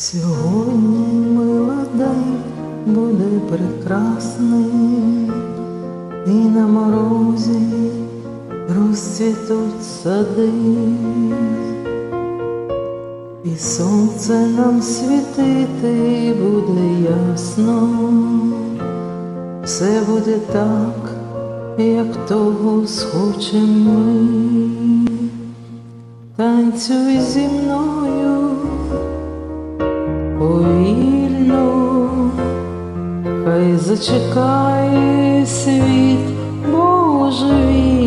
Сьогодні мила день буде прекрасний, і на морозі розцвітуть сади, і сонце нам світити буде ясно, все буде так, як того схочем ми. Танцюй зі мною повільно, хай зачекає світ божевільний,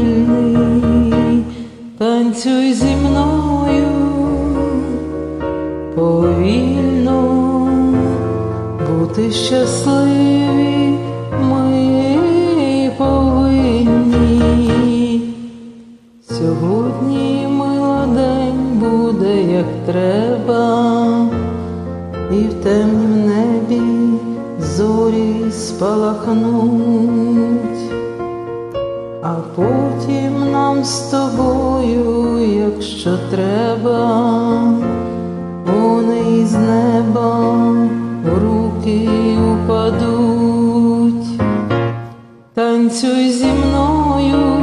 танцюй зі мною повільно, бути щасливі ми повинні. Сьогодні мила день буде як треба, в темнім небі зорі спалахнуть, а потім нам з тобою, якщо треба, вони із неба руки упадуть. Танцюй зі мною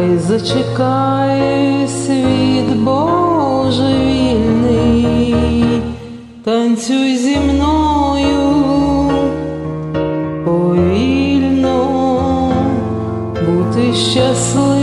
хай зачекає світ божевільний, танцюй зі мною повільно, бути щасливі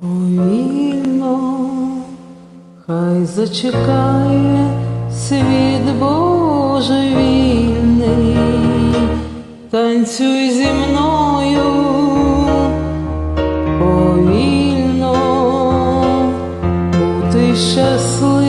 Повільно, хай зачекає світ божевільний, танцюй зі мною. Повільно, бути щасливі